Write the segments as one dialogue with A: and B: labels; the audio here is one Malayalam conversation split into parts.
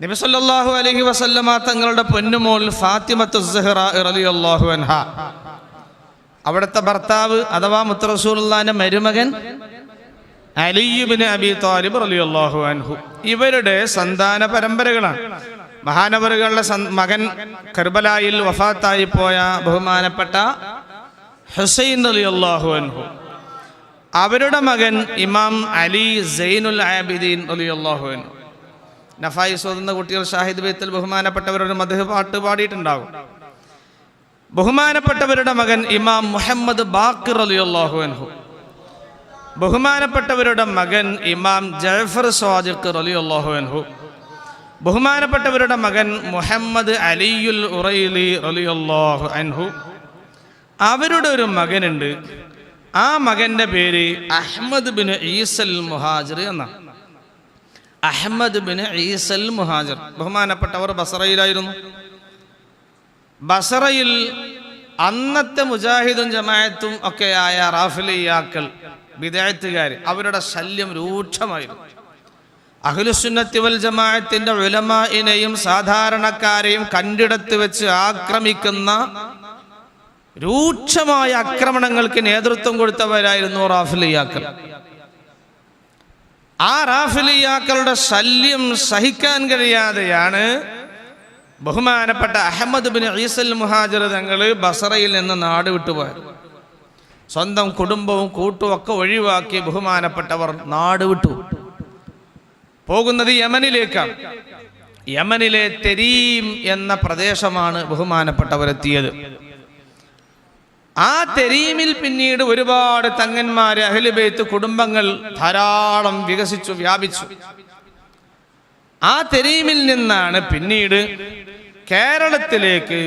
A: നബിസല്ലാഹു അലൈഹി വസല്ലമ തങ്ങളുടെ പൊന്നുമോൾ ഫാത്തിമത്തു സഹ്റ റളിയല്ലാഹു അൻഹ. അവിടുത്തെ ഭർത്താവ് അഥവാ മുത്തറസൂലുള്ളാന്റെ മരുമകൻ അലിയുബിന് അബി താലിബ് റളിയല്ലാഹു അൻഹു. ഇവരുടെ സന്താന പരമ്പരകളാണ്. മഹാനവറുകളുടെ മകൻ കർബലായിൽ വഫാത്തായി പോയ ബഹുമാനപ്പെട്ട ഹുസൈൻ റളിയല്ലാഹു അൻഹു. അവരുടെ മകൻ ഇമാം അലി സൈനുൽ ആബിദീൻ റളിയല്ലാഹു അൻഹു. നഫായി സ്വതന്ത്ര കുട്ടികൾ ഷാഹിദ് ബൈത്തിൽ ബഹുമാനപ്പെട്ടവരുടെ മധു പാട്ട് പാടിയിട്ടുണ്ടാകും ബഹുമാനപ്പെട്ടവരുടെ മകൻ ഇമാം മുഹമ്മദ് ബാക്കിർ അലിയുള്ളാഹു അൻഹു. ബഹുമാനപ്പെട്ടവരുടെ മകൻ ഇമാം ജഫർ സ്വാദിഖ് അലിയല്ലാഹു അൻഹു. ബഹുമാനപ്പെട്ടവരുടെ മകൻ മുഹമ്മദ് അലിയുൽ ഉറൈലി അലിയല്ലാഹു അൻഹു. അവരുടെ ഒരു മകനുണ്ട്. ആ മകന്റെ പേര് അഹമ്മദ് ബിൻ ഈസൽ മുഹാജിർ എന്നാണ്. അഹമ്മദ് ബിൻ ഈസൽ മുഹാജർ ബഹുമാനപ്പെട്ടവർ ബസറയിലായിരുന്നു. ബസറയിൽ അന്നത്തെ മുജാഹിദും ജമായത്തും ആയ റാഫിലിയാക്കൾ വിദേഹത്തുകാർ അവരുടെ ശല്യം രൂക്ഷമായിരുന്നു. അഖിലുസുന്നത്തി വൽ ജമാഅത്തിന്റെ സാധാരണക്കാരെയും കണ്ടിടത്ത് വെച്ച് ആക്രമിക്കുന്ന രൂക്ഷമായ ആക്രമണങ്ങൾക്ക് നേതൃത്വം കൊടുത്തവരായിരുന്നു റാഫിലിയാക്കൾ. ആ റാഫിലിയാക്കളുടെ ശല്യം സഹിക്കാൻ കഴിയാതെയാണ് ബഹുമാനപ്പെട്ട അഹമ്മദ് ബിൻ ഈസൽ മുഹാജർ തങ്ങൾ ബസറയിൽ നിന്ന് നാട് വിട്ടുപോയത് സ്വന്തം കുടുംബവും കൂട്ടും ഒക്കെ ഒഴിവാക്കി ബഹുമാനപ്പെട്ടവർ നാട് വിട്ടു. പോകുന്നത് യമനിലേക്കാണ്. യമനിലെ തെരീം എന്ന പ്രദേശമാണ് ബഹുമാനപ്പെട്ടവരെത്തിയത്. ആ തെരീമിൽ പിന്നീട് ഒരുപാട് തങ്ങന്മാരെ അഹലുബേത്ത് കുടുംബങ്ങൾ ധാരാളം വികസിച്ചു വ്യാപിച്ചു. ആ തെരീമിൽ നിന്നാണ് പിന്നീട് കേരളത്തിലേക്ക്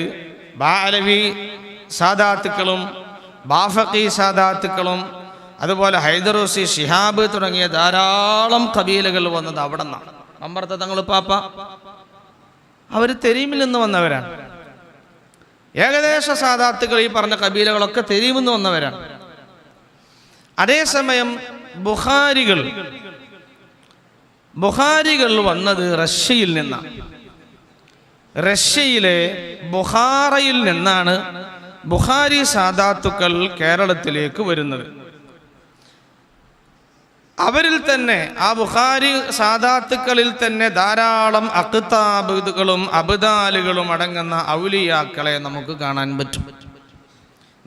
A: ബാലവി സാദാത്തുക്കളും ബാഫക്കി സാദാത്തുക്കളും അതുപോലെ ഹൈദറോസി ഷിഹാബ് തുടങ്ങിയ ധാരാളം കബീലകൾ വന്നത് അവിടെ നിന്നാണ് അമ്പർത്ത തങ്ങൾ പാപ്പ. അവർ തെരീമിൽ നിന്ന് വന്നവരാണ്. ഏകദേശ സാധാർത്ഥികൾ ഈ പറഞ്ഞ കബീലകളൊക്കെ തെരീമെന്ന് വന്നവരാണ്. അതേസമയം ബുഹാരികൾ ബുഹാരികൾ വന്നത് റഷ്യയിൽ നിന്നാണ് റഷ്യയിലെ ബുഹാറയിൽ നിന്നാണ് ബുഹാരി സാധാത്തുക്കൾ കേരളത്തിലേക്ക് വരുന്നത്. അവരിൽ തന്നെ ആ ബുഖാരി സാദാത്തുക്കളിൽ തന്നെ ധാരാളം അക്താബുകളും അബുദാലുകളും അടങ്ങുന്ന ഔലിയാക്കളെ നമുക്ക് കാണാൻ പറ്റും.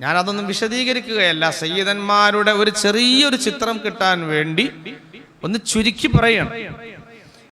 A: ഞാനതൊന്നും വിശദീകരിക്കുകയല്ല. സയ്യിദന്മാരുടെ ഒരു ചെറിയൊരു ചിത്രം കിട്ടാൻ വേണ്ടി ഒന്ന് ചുരുക്കി പറയണം.